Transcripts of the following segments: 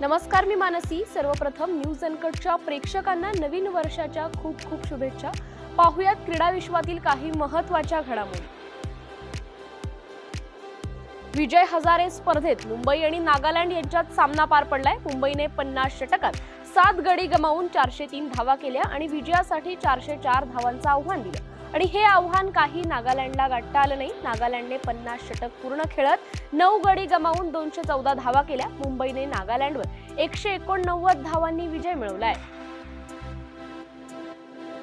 नमस्कार मी मानसी. सर्वप्रथम न्यूज अनकटच्या प्रेक्षकांना नवीन वर्षाच्या खूप खूप शुभेच्छा. पाहुयात क्रीडा विश्वातील काही महत्त्वाच्या घडामोडी. विजय हजारे स्पर्धेत मुंबई आणि नागालँड यांच्यात सामना पार पडलाय. मुंबईने पन्नास षटकात सात गडी गमावून चारशे तीन धावा केल्या आणि विजयासाठी चारशे चार धावांचं आव्हान दिलं. आणि हे आव्हान काही नागालँडला गाठता आलं नाही. नागालँडने पन्नास षटक पूर्ण खेळत नऊ गडी गमावून दोनशे चौदा धावा केल्या. मुंबईने नागालँडवर एकशे एकोणनव्वद धावांनी विजय मिळवलाय.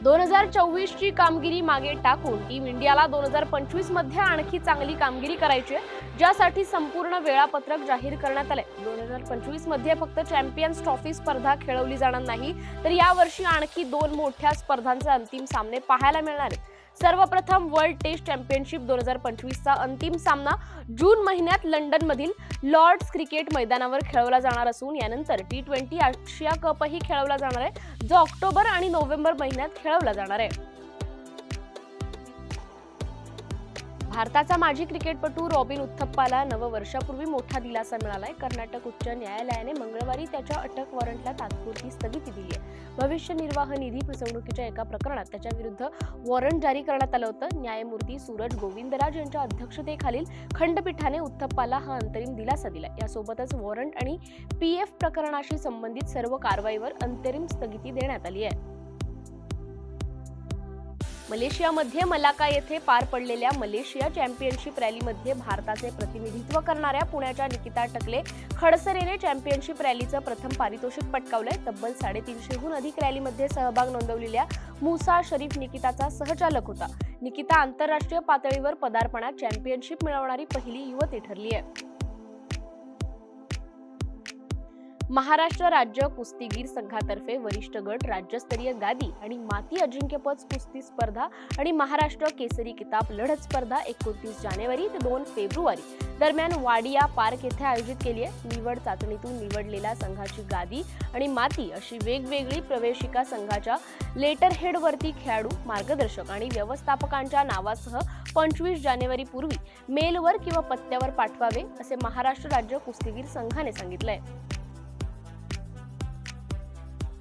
दोन हजार चोवीस ची कामगिरी मागे टाकून टीम इंडियाला दोन हजार पंचवीसमध्ये आणखी चांगली कामगिरी करायची आहे ज्यासाठी संपूर्ण वेळापत्रक जाहीर करण्यात आलंय. दोन हजार पंचवीसमध्ये फक्त चॅम्पियन्स ट्रॉफी स्पर्धा खेळवली जाणार नाही तर यावर्षी आणखी दोन मोठ्या स्पर्धांचे अंतिम सामने पाहायला मिळणार आहेत. सर्वप्रथम वर्ल्ड टेस्ट चॅम्पियनशिप दोन हजार पंचवीसचा अंतिम सामना जून महिन्यात लंडनमधील लॉर्ड्स क्रिकेट मैदानावर खेळवला जाणार असून यानंतर टी ट्वेंटी आशिया कपही खेळवला जाणार आहे जो ऑक्टोबर आणि नोव्हेंबर महिन्यात खेळवला जाणार आहे. भारताचा माजी क्रिकेटपटू रॉबिन उत्थप्पाला नववर्षापूर्वी मोठा दिलासा मिळालाय. कर्नाटक उच्च न्यायालयाने मंगळवारी त्याच्या अटक वॉरंटला तात्पुरती स्थगिती दिली आहे. भविष्य निर्वाह निधी फसवणुकीच्या एका प्रकरणात त्याच्या विरुद्ध वॉरंट जारी करण्यात आलं होतं. न्यायमूर्ती सूरज गोविंदराज यांच्या अध्यक्षतेखालील खंडपीठाने उत्थप्पाला हा अंतरिम दिलासा दिला यासोबतच वॉरंट आणि पी एफ प्रकरणाशी संबंधित सर्व कारवाईवर अंतरिम स्थगिती देण्यात आली आहे. मलेशियामध्ये मलाका येथे पार पडलेल्या मलेशिया चॅम्पियनशिप रॅलीमध्ये भारताचे प्रतिनिधित्व करणाऱ्या पुण्याच्या निकिता टकले खडसरेने चॅम्पियनशिप रॅलीचं प्रथम पारितोषिक पटकावलंय. तब्बल साडेतीनशेहून अधिक रॅलीमध्ये सहभाग नोंदवलेल्या मुसा शरीफ निकिताचा सहचालक होता. निकिता आंतरराष्ट्रीय पातळीवर पदार्पणात चॅम्पियनशिप मिळवणारी पहिली युवती ठरली आहे महाराष्ट्र राज्य कुस्तीगीर संघातर्फे वरिष्ठ गट राज्यस्तरीय गादी आणि माती अजिंक्यपद कुस्ती स्पर्धा आणि महाराष्ट्र केसरी किताब लढत स्पर्धा एकोणतीस जानेवारी ते दोन फेब्रुवारी दरम्यान वाडिया पार्क येथे आयोजित केली आहे. निवड चाचणीतून निवडलेल्या संघाची गादी आणि माती अशी वेगवेगळी प्रवेशिका संघाच्या लेटर हेडवरती खेळाडू मार्गदर्शक आणि व्यवस्थापकांच्या नावासह पंचवीस जानेवारी पूर्वी मेलवर किंवा पत्त्यावर पाठवावे असे महाराष्ट्र राज्य कुस्तीगीर संघाने सांगितलं आहे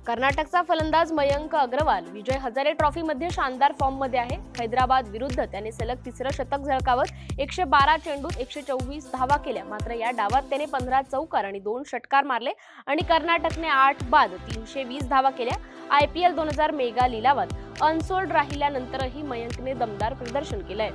कर्नाटकचा फलंदाज मयंक अग्रवाल विजय हजारे ट्रॉफीमध्ये शानदार फॉर्ममध्ये आहे. हैदराबाद विरुद्ध त्याने सलग तिसरं शतक झळकावत एकशे बारा चेंडूत एकशे चोवीस धावा केल्या. मात्र या डावात त्याने पंधरा चौकार आणि दोन षटकार मारले आणि कर्नाटकने आठ बाद तीनशे वीस धावा केल्या. आय पी एल दोन हजार मेगा लिलावात अनसोल्ड राहिल्यानंतरही मयंकने दमदार प्रदर्शन केलंय.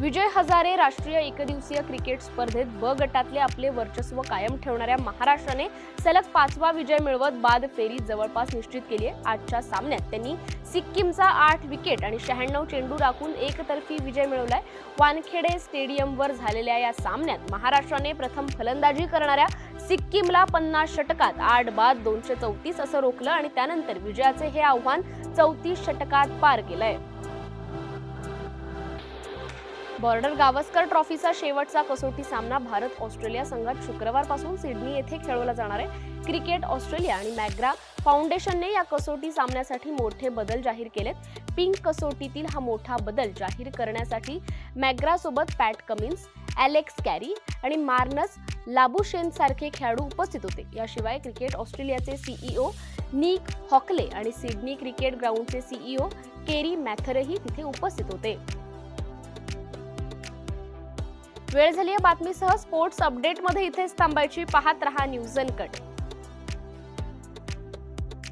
विजय हजारे राष्ट्रीय एकदिवसीय क्रिकेट स्पर्धेत ब गटातले आपले वर्चस्व कायम ठेवणाऱ्या महाराष्ट्राने सलग पाचवा विजय मिळवत बाद फेरी जवळपास निश्चित केली आहे. आजच्या सामन्यात त्यांनी सिक्कीमचा आठ विकेट आणि शहाण्णव चेंडू राखून एकतर्फी विजय मिळवलाय. वानखेडे स्टेडियमवर झालेल्या या सामन्यात महाराष्ट्राने प्रथम फलंदाजी करणाऱ्या सिक्कीमला पन्नास षटकात आठ बाद दोनशे चौतीस असं रोखलं आणि त्यानंतर विजयाचे हे आव्हान चौतीस षटकात पार केलंय. बॉर्डर गावस्कर ट्रॉफीचा शेवटचा कसोटी सामना भारत ऑस्ट्रेलिया संघात शुक्रवारपासून सिडनी येथे खेळवला जाणार आहे. क्रिकेट ऑस्ट्रेलिया आणि मॅग्रा फाउंडेशनने या कसोटी सामन्यासाठी मोठे बदल जाहीर केलेत. पिंक कसोटीतील हा मोठा बदल जाहीर करण्यासाठी मॅग्रासोबत पॅट कमिन्स ॲलेक्स कॅरी आणि मार्नस लाबुशेनसारखे खेळाडू उपस्थित होते. याशिवाय क्रिकेट ऑस्ट्रेलियाचे सीईओ निक हॉकले आणि सिडनी क्रिकेट ग्राउंडचे सीईओ केरी मॅथरही तिथे उपस्थित होते. वेळ झाली आहे बातमीसह स्पोर्ट्स अपडेटमध्ये इथेच थांबायची. पाहत रहा न्यूज अनकट.